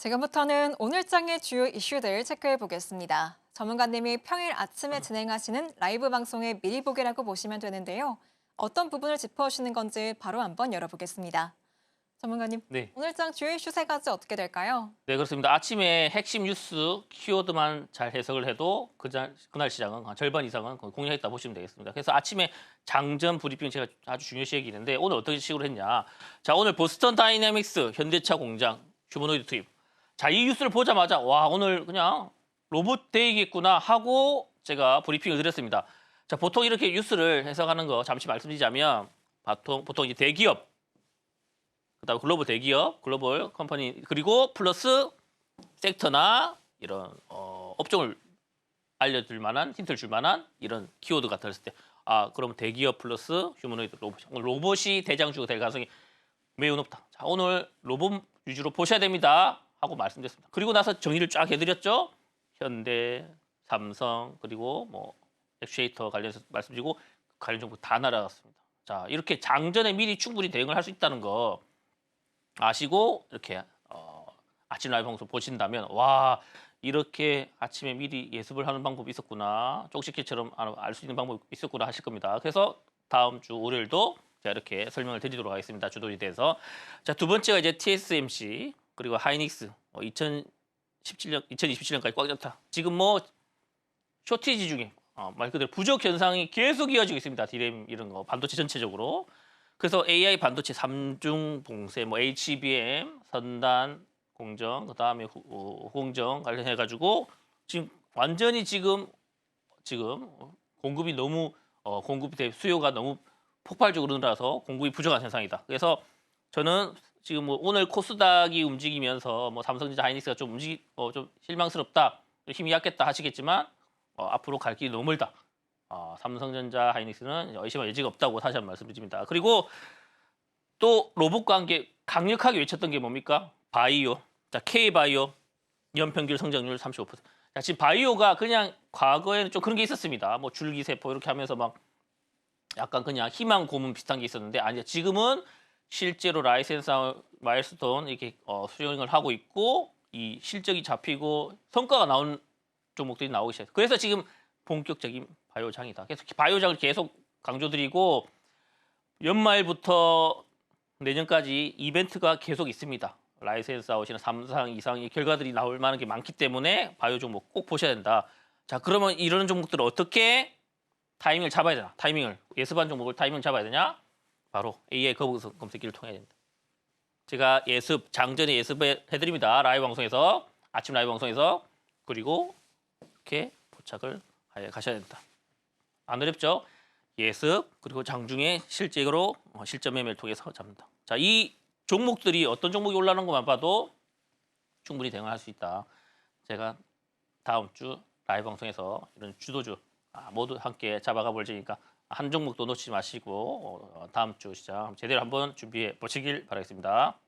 지금부터는 오늘장의 주요 이슈들 체크해 보겠습니다. 전문가님이 평일 아침에 진행하시는 라이브 방송의 미리 보기라고 보시면 되는데요. 어떤 부분을 짚어주시는 건지 바로 한번 열어보겠습니다. 전문가님, 네. 오늘장 주요 이슈 세 가지 어떻게 될까요? 네, 그렇습니다. 아침에 핵심 뉴스 키워드만 잘 해석을 해도 그날, 그날 시장은 한 절반 이상은 공략했다 보시면 되겠습니다. 그래서 아침에 장전 브리핑 제가 아주 중요시 얘기했는데 오늘 어떤 식으로 했냐. 자, 오늘 보스턴 다이내믹스 현대차 공장 휴머노이드 투입. 자, 이 뉴스를 보자마자 와, 오늘 그냥 로봇 대이겠구나 하고 제가 브리핑을 드렸습니다. 자, 보통 이렇게 뉴스를 해석하는 거 잠시 말씀드리자면 보통 보통 이제 대기업 그다음에 글로벌 대기업, 글로벌 컴퍼니 그리고 플러스 섹터나 이런 어, 업종을 알려줄 만한 힌트를 줄 만한 이런 키워드가 들었을 때 아 그럼 대기업 플러스 휴머노이드 로봇 로봇이 대장주가 될 가능성이 매우 높다. 자 오늘 로봇 위주로 보셔야 됩니다 하고 말씀드렸습니다. 그리고 나서 정리를 쫙 해드렸죠. 현대, 삼성 그리고 뭐 액추에이터 관련해서 말씀드리고 관련 정보 다 날아갔습니다. 자 이렇게 장전에 미리 충분히 대응을 할 수 있다는 거 아시고 이렇게 어, 아침 라이브 방송 보신다면 와 이렇게 아침에 미리 예습을 하는 방법이 있었구나 쪽집게처럼 알 수 있는 방법이 있었구나 하실 겁니다. 그래서 다음 주 월요일도 제가 이렇게 설명을 드리도록 하겠습니다. 주도에 대해서 자두 번째가 이제 TSMC 그리고 하이닉스 어, 2017년 2027년까지 꽉 잡다. 지금 뭐 쇼티지 중에 어, 말 그대로 부족 현상이 계속 이어지고 있습니다. 디램 이런 거 반도체 전체적으로. 그래서 AI 반도체 삼중 봉쇄, 뭐 HBM, 선단 공정, 그다음에 후, 어, 공정 관련해 가지고 지금 완전히 지금 지금 공급이 너무 어, 공급이 대 수요가 너무 폭발적으로 늘어나서 공급이 부족한 현상이다. 그래서 저는 지금 뭐 오늘 코스닥이 움직이면서 뭐 삼성전자 하이닉스가 좀 움직이 어, 좀 실망스럽다, 힘이 약했다 하시겠지만 어, 앞으로 갈 길이 너무 멀다. 어, 삼성전자 하이닉스는 의심할 여지가 없다고 다시 한 번 말씀드립니다. 그리고 또 로봇과 함께 강력하게 외쳤던 게 뭡니까? 바이오. 자, K바이오 연평균 성장률 35%. 자, 지금 바이오가 그냥 과거에는 좀 그런 게 있었습니다. 뭐 줄기세포 이렇게 하면서 막 약간 그냥 희망 고문 비슷한 게 있었는데 아니 지금은 실제로 라이센스 마일스톤 이렇게 어, 수용을 하고 있고 이 실적이 잡히고 성과가 나온 종목들이 나오기 시작해요. 그래서 지금 본격적인 바이오장이다. 그래서 바이오장을 계속 강조드리고 연말부터 내년까지 이벤트가 계속 있습니다. 라이센스 아웃이나 삼상 이상의 결과들이 나올 만한 게 많기 때문에 바이오 종목 꼭 보셔야 된다. 자, 그러면 이런 종목들을 어떻게 타이밍을 잡아야 되나? 타이밍을 예습한 종목을 타이밍을 잡아야 되냐? 바로 AI 거북선 검색기를 통해야 된다. 제가 예습 장전에 예습해 드립니다. 라이브 방송에서 아침 라이브 방송에서 그리고 이렇게 포착을 해 가셔야 된다. 안 어렵죠? 예습 그리고 장중에 실제로 어, 실전 매매를 통해서 잡는다. 자, 이 종목들이 어떤 종목이 올라가는 것만 봐도 충분히 대응할 수 있다. 제가 다음 주 라이브 방송에서 이런 주도주 아, 모두 함께 잡아가 볼 테니까 한 종목도 놓치지 마시고 어, 다음 주 시장 제대로 한번 준비해 보시길 바라겠습니다.